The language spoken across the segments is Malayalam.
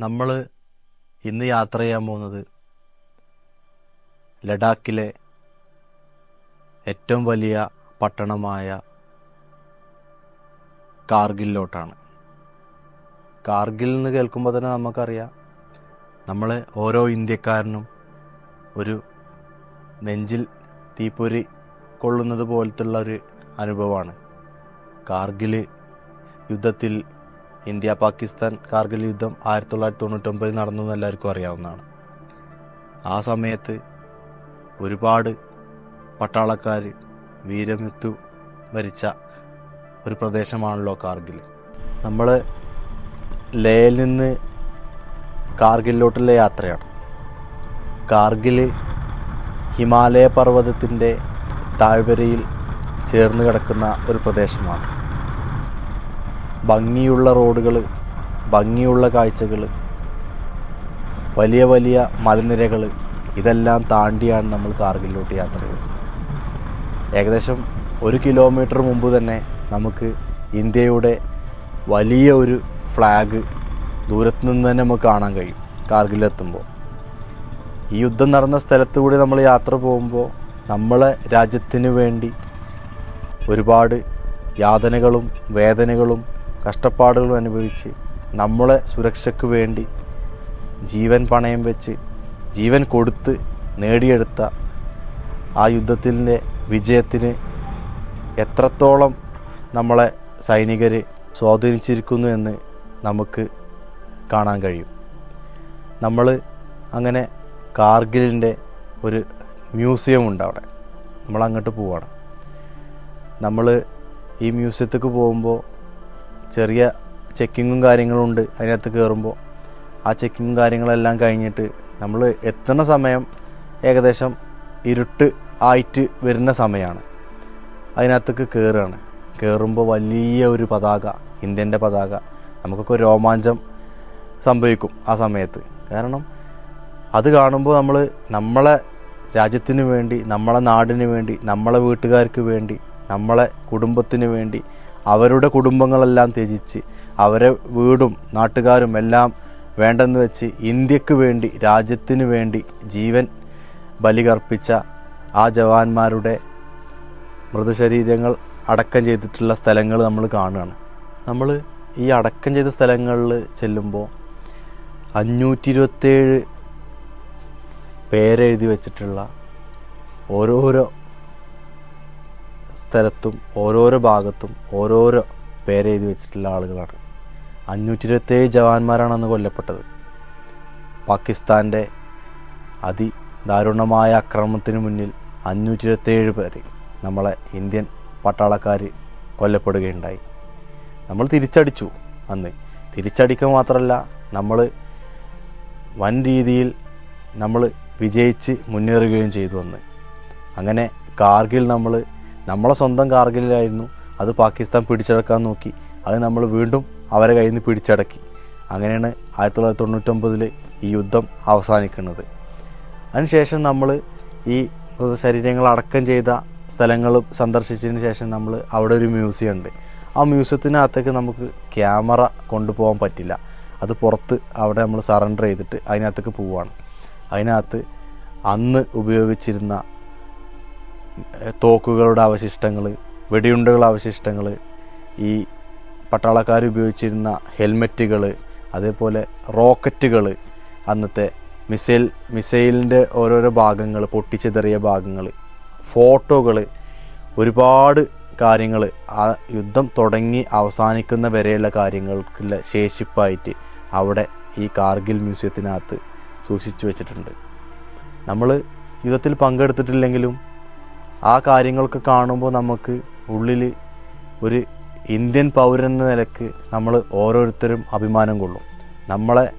നമ്മൾ ഇന്ന് യാത്ര ചെയ്യാൻ പോകുന്നത് ലഡാക്കിലെ ഏറ്റവും വലിയ പട്ടണമായ കാർഗിലോട്ടാണ് കാർഗിൽ എന്ന് കേൾക്കുമ്പോൾ തന്നെ നമുക്കറിയാം നമ്മൾ ഓരോ ഇന്ത്യക്കാരനും ഒരു നെഞ്ചിൽ തീപ്പൊരി കൊള്ളുന്നത് പോലത്തുള്ള ഒരു അനുഭവമാണ്. കാർഗിൽ യുദ്ധത്തിൽ ഇന്ത്യ പാകിസ്ഥാൻ കാർഗിൽ യുദ്ധം ആയിരത്തി തൊള്ളായിരത്തി തൊണ്ണൂറ്റൊമ്പതിൽ നടന്നു എല്ലാവർക്കും അറിയാവുന്നതാണ്. ആ സമയത്ത് ഒരുപാട് പട്ടാളക്കാർ വീരമൃത്യു വരിച്ച ഒരു പ്രദേശമാണല്ലോ കാർഗിൽ. നമ്മൾ ലേയിൽ നിന്ന് കാർഗിലോട്ടുള്ള യാത്രയാണ്. കാർഗിൽ ഹിമാലയ പർവതത്തിന്റെ താഴ്വരയിൽ ചേർന്ന് കിടക്കുന്ന ഒരു പ്രദേശമാണ്. ഭംഗിയുള്ള റോഡുകൾ ഭംഗിയുള്ള കാഴ്ചകൾ വലിയ വലിയ മലനിരകൾ ഇതെല്ലാം താണ്ടിയാണ് നമ്മൾ കാർഗിലോട്ട് യാത്ര ചെയ്യുന്നത്. ഏകദേശം ഒരു കിലോമീറ്റർ മുമ്പ് തന്നെ നമുക്ക് ഇന്ത്യയുടെ വലിയ ഒരു ഫ്ലാഗ് ദൂരത്തു നിന്ന് തന്നെ നമുക്ക് കാണാൻ കഴിയും കാർഗിലെത്തുമ്പോൾ ഈ യുദ്ധം നടന്ന സ്ഥലത്ത് കൂടി നമ്മൾ യാത്ര പോകുമ്പോൾ നമ്മളെ രാജ്യത്തിന് വേണ്ടി ഒരുപാട് യാതനകളും വേദനകളും കഷ്ടപ്പാടുകളും അനുഭവിച്ച് നമ്മളെ സുരക്ഷയ്ക്ക് വേണ്ടി ജീവൻ പണയം വെച്ച് ജീവൻ കൊടുത്ത് നേടിയെടുത്ത ആ യുദ്ധത്തിന്റെ വിജയത്തിന് എത്രത്തോളം നമ്മളെ സൈനികർ സ്വാധീനിച്ചിരിക്കുന്നു എന്ന് നമുക്ക് കാണാൻ കഴിയും. നമ്മൾ അങ്ങനെ കാർഗിലിന്റെ ഒരു മ്യൂസിയം ഉണ്ട് അവിടെ. നമ്മൾ അങ്ങോട്ട് പോവാണ്. നമ്മൾ ഈ മ്യൂസിയത്തേക്ക് പോകുമ്പോൾ ചെറിയ ചെക്കിങ്ങും കാര്യങ്ങളും ഉണ്ട് അതിനകത്ത് കയറുമ്പോൾ ആ ചെക്കിങ്ങും കാര്യങ്ങളെല്ലാം കഴിഞ്ഞിട്ട് നമ്മൾ എത്തുന്ന സമയം ഏകദേശം ഇരുട്ട് ആയിട്ട് വരുന്ന സമയമാണ് അതിനകത്തേക്ക് കയറുകയാണ് കയറുമ്പോൾ വലിയ ഒരു പതാക ഇന്ത്യന്റെ പതാക നമുക്കൊക്കെ രോമാഞ്ചം സംഭവിക്കും ആ സമയത്ത്. കാരണം അത് കാണുമ്പോൾ നമ്മൾ നമ്മളെ രാജ്യത്തിന് വേണ്ടി നമ്മളെ നാടിന് വേണ്ടി നമ്മളെ വീട്ടുകാർക്ക് വേണ്ടി നമ്മളെ കുടുംബത്തിന് വേണ്ടി അവരുടെ കുടുംബങ്ങളെല്ലാം ത്യജിച്ച് അവരെ വീടും നാട്ടുകാരും എല്ലാം വേണ്ടെന്ന് വെച്ച് ഇന്ത്യയ്ക്ക് വേണ്ടി രാജ്യത്തിന് വേണ്ടി ജീവൻ ബലികർപ്പിച്ച ആ ജവാന്മാരുടെ മൃതശരീരങ്ങൾ അടക്കം ചെയ്തിട്ടുള്ള സ്ഥലങ്ങൾ നമ്മൾ കാണുകയാണ്. നമ്മൾ ഈ അടക്കം ചെയ്ത സ്ഥലങ്ങളിൽ ചെല്ലുമ്പോൾ അഞ്ഞൂറ്റി ഇരുപത്തേഴ് പേരെഴുതി വച്ചിട്ടുള്ള ഓരോരോ സ്ഥലത്തും ഓരോരോ ഭാഗത്തും ഓരോരോ പേരെഴുതി വെച്ചിട്ടുള്ള ആളുകളാണ്. അഞ്ഞൂറ്റി ഇരുപത്തേഴ് ജവാന്മാരാണ് അന്ന് കൊല്ലപ്പെട്ടത്. പാകിസ്ഥാന്റെ അതിദാരുണമായ ആക്രമണത്തിന് മുന്നിൽ അഞ്ഞൂറ്റി ഇരുപത്തേഴ് പേര് നമ്മളെ ഇന്ത്യൻ പട്ടാളക്കാർ കൊല്ലപ്പെടുകയുണ്ടായി. നമ്മൾ തിരിച്ചടിച്ചു അന്ന്. തിരിച്ചടിക്കുക മാത്രമല്ല നമ്മൾ വൻ രീതിയിൽ നമ്മൾ വിജയിച്ച് മുന്നേറുകയും ചെയ്തു അന്ന്. അങ്ങനെ കാർഗിൽ നമ്മൾ നമ്മളെ സ്വന്തം കാർഗിലായിരുന്നു അത് പാകിസ്ഥാൻ പിടിച്ചടക്കാൻ നോക്കി. അത് നമ്മൾ വീണ്ടും അവരെ കയ്യിൽ നിന്ന് പിടിച്ചടക്കി. അങ്ങനെയാണ് ആയിരത്തി തൊള്ളായിരത്തി തൊണ്ണൂറ്റൊമ്പതിൽ ഈ യുദ്ധം അവസാനിക്കുന്നത്. അതിനുശേഷം നമ്മൾ ഈ മൃതശരീരങ്ങൾ അടക്കം ചെയ്ത സ്ഥലങ്ങൾ സന്ദർശിച്ചതിന് ശേഷം നമ്മൾ അവിടെ ഒരു മ്യൂസിയം ഉണ്ട്. ആ മ്യൂസിയത്തിനകത്തേക്ക് നമുക്ക് ക്യാമറ കൊണ്ടുപോകാൻ പറ്റില്ല. അത് പുറത്ത് അവിടെ നമ്മൾ സറണ്ടർ ചെയ്തിട്ട് അതിനകത്തേക്ക് പോവുകയാണ് അതിനകത്ത് അന്ന് ഉപയോഗിച്ചിരുന്ന തോക്കുകളുടെ അവശിഷ്ടങ്ങൾ വെടിയുണ്ടകളുടെ അവശിഷ്ടങ്ങൾ ഈ പട്ടാളക്കാർ ഉപയോഗിച്ചിരുന്ന ഹെൽമെറ്റുകൾ അതേപോലെ റോക്കറ്റുകൾ അന്നത്തെ മിസൈൽ മിസൈലിന്റെ ഓരോരോ ഭാഗങ്ങൾ പൊട്ടിച്ചെതറിയ ഭാഗങ്ങൾ ഫോട്ടോകൾ ഒരുപാട് കാര്യങ്ങൾ ആ യുദ്ധം തുടങ്ങി അവസാനിക്കുന്ന വരെയുള്ള കാര്യങ്ങൾക്കുള്ള ശേഷിപ്പായിട്ട് അവിടെ ഈ കാർഗിൽ മ്യൂസിയത്തിനകത്ത് സൂക്ഷിച്ചു വെച്ചിട്ടുണ്ട്. നമ്മൾ യുദ്ധത്തിൽ പങ്കെടുത്തിട്ടില്ലെങ്കിലും ആ കാര്യങ്ങളൊക്കെ കാണുമ്പോൾ നമുക്ക് ഉള്ളിൽ ഒരു ഇന്ത്യൻ പൗരൻ എന്ന നിലയ്ക്ക് നമ്മൾ ഓരോരുത്തരും അഭിമാനം കൊള്ളും. നമ്മളെ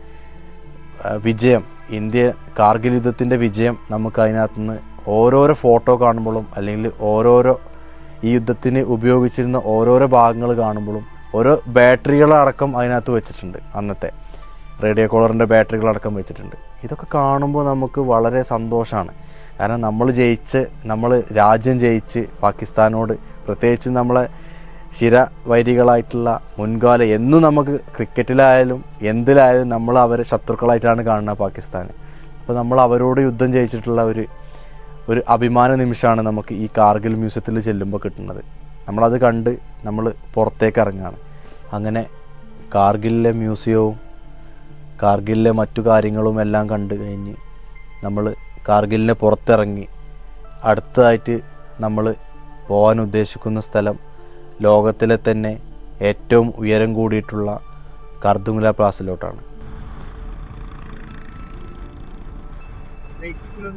വിജയം ഇന്ത്യ കാർഗിൽ യുദ്ധത്തിന്റെ വിജയം നമുക്ക് അതിനകത്തുനിന്ന് ഓരോരോ ഫോട്ടോ കാണുമ്പോഴും അല്ലെങ്കിൽ ഓരോരോ ഈ യുദ്ധത്തിന് ഉപയോഗിച്ചിരുന്ന ഓരോരോ ഭാഗങ്ങൾ കാണുമ്പോഴും ഓരോ ബാറ്ററികളടക്കം അതിനകത്ത് വെച്ചിട്ടുണ്ട് അന്നത്തെ. റേഡിയോ കോളറിന്റെ ബാറ്ററികളടക്കം വെച്ചിട്ടുണ്ട്. ഇതൊക്കെ കാണുമ്പോൾ നമുക്ക് വളരെ സന്തോഷമാണ്. കാരണം നമ്മൾ ജയിച്ച് നമ്മൾ രാജ്യം ജയിച്ച് പാകിസ്ഥാനോട് പ്രത്യേകിച്ച് നമ്മളെ ശിരവൈരികളായിട്ടുള്ള മുൻകാല എന്നും നമുക്ക് ക്രിക്കറ്റിലായാലും എന്തിലായാലും നമ്മൾ അവരെ ശത്രുക്കളായിട്ടാണ് കാണുന്നത് പാകിസ്ഥാൻ. അപ്പോൾ നമ്മൾ അവരോട് യുദ്ധം ജയിച്ചിട്ടുള്ള ഒരു ഒരു അഭിമാന നിമിഷമാണ് നമുക്ക് ഈ കാർഗിൽ മ്യൂസിയത്തിൽ ചെല്ലുമ്പോൾ കിട്ടുന്നത്. നമ്മളത് കണ്ട് നമ്മൾ പുറത്തേക്ക് ഇറങ്ങുകയാണ്. അങ്ങനെ കാർഗിലിലെ മ്യൂസിയവും കാർഗിലിലെ മറ്റു കാര്യങ്ങളും എല്ലാം കണ്ടു കഴിഞ്ഞ് നമ്മൾ കാർഗിലിനെ പുറത്തിറങ്ങി. അടുത്തതായിട്ട് നമ്മൾ പോകാൻ ഉദ്ദേശിക്കുന്ന സ്ഥലം ലോകത്തിലെ തന്നെ ഏറ്റവും ഉയരം കൂടിയിട്ടുള്ള കർദുങ്ല പ്ലാസിലോട്ടാണ്. Basically,